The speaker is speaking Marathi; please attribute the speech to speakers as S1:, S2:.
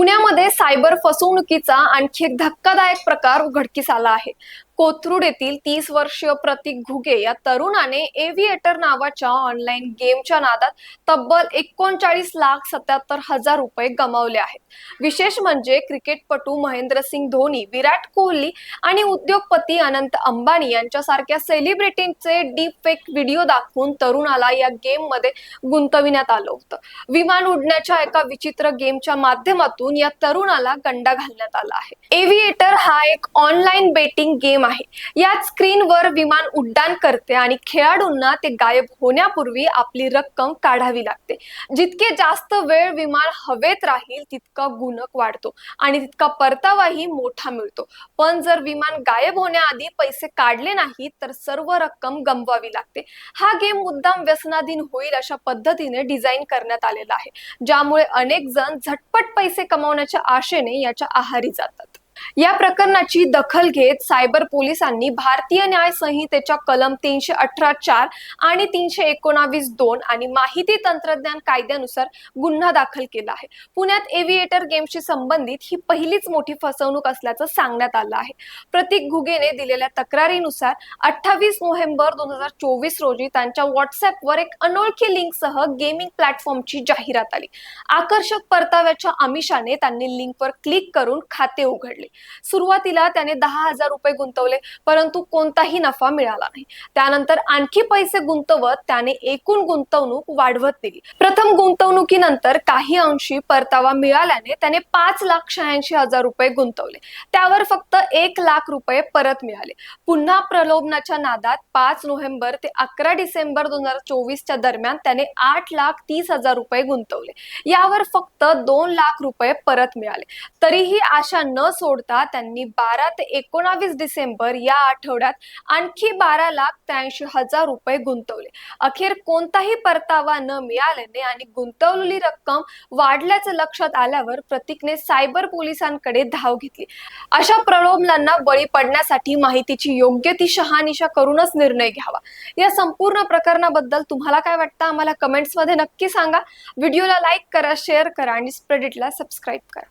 S1: पुण्यामध्ये सायबर फसवणुकीचा आणखी एक धक्कादायक प्रकार उघडकीस आला आहे. कोथरूड येथील तीस वर्षीय प्रतीक घुगे या तरुणाने एव्हिएटर नावाच्या ऑनलाईन गेमच्या नादात तब्बल एकोणचाळीस लाख सत्याहत्तर हजार रुपये गमावले आहेत. विशेष म्हणजे क्रिकेटपटू महेंद्रसिंग धोनी विराट कोहली आणि उद्योगपती अनंत अंबानी यांच्यासारख्या सेलिब्रिटींचे डीप फेक व्हिडिओ दाखवून तरुणाला या गेममध्ये गुंतविण्यात आलं होतं. विमान उडण्याच्या एका विचित्र गेमच्या माध्यमातून या तरुणाला गंडा घालण्यात आला आहे. एव्हिएटर हा एक ऑनलाईन बेटिंग गेम आहे. यात स्क्रीनवर विमान उड्डाण करते आणि खेळाडूंना ते गायब होण्यापूर्वी आपली रक्कम काढावी लागते. जितके जास्त वेळ विमान हवेत राहील तितका गुणक वाढतो आणि तितका परतावाही मोठा मिळतो. पण जर विमान गायब होण्याआधी पैसे काढले नाही तर सर्व रक्कम गमवावी लागते. हा गेम मुद्दाम व्यसनाधीन होईल अशा पद्धतीने डिझाईन करण्यात आलेला आहे ज्यामुळे अनेक जण झटपट पैसे कमावण्याच्या आशेने याच्या आहारी जातात. या प्रकरणाची दखल घेत सायबर पोलिसांनी भारतीय न्याय संहितेच्या कलम तीनशे अठरा चार आणि तीनशे एकोणावीस दोन आणि माहिती तंत्रज्ञान कायद्यानुसार गुन्हा दाखल केला आहे. पुण्यात एव्हिएटर गेमशी संबंधित ही पहिलीच मोठी फसवणूक असल्याचं सांगण्यात आलं आहे. प्रतीक घुगेने दिलेल्या तक्रारीनुसार अठ्ठावीस नोव्हेंबर दोन हजार चोवीस रोजी त्यांच्या व्हॉट्सअपवर एक अनोळखी लिंकसह गेमिंग प्लॅटफॉर्मची जाहिरात आली. आकर्षक परताव्याच्या आमिषाने त्यांनी लिंकवर क्लिक करून खाते उघडले. सुरुवातीला त्याने दहा हजार रुपये गुंतवले परंतु कोणताही नफा मिळाला नाही. त्यानंतर आणखी पैसे गुंतवत त्याने एकूण गुंतवणूक वाढवत दिली. प्रथम गुंतवणुकीनंतर काही अंशी परतावा मिळाल्याने त्याने पाच लाख शहाऐंशी हजार रुपये गुंतवले. त्यावर फक्त एक लाख रुपये परत मिळाले. पुन्हा प्रलोभनाच्या नादात पाच नोव्हेंबर ते अकरा डिसेंबर दोन हजार चोवीसच्या दरम्यान त्याने आठ लाख तीस हजार रुपये गुंतवले. यावर फक्त दोन लाख रुपये परत मिळाले. तरीही आशा न सोड मोडता त्यांनी बारा ते एकोणावीस डिसेंबर या आठवड्यात आणखी बारा लाख त्र्याऐंशी हजार रुपये गुंतवले. अखेर कोणताही परतावा न मिळाल्याने आणि गुंतवलेली रक्कम वाढल्याचं लक्षात आल्यावर प्रतीकने सायबर पोलिसांकडे धाव घेतली. अशा प्रलोभनांना बळी पडण्यासाठी माहितीची योग्य ती शहानिशा करूनच निर्णय घ्यावा. या संपूर्ण प्रकरणाबद्दल तुम्हाला काय वाटतं? आम्हाला कमेंट्समध्ये नक्की सांगा. व्हिडिओला लाईक करा शेअर करा आणि स्प्रेडिटला सबस्क्राईब करा.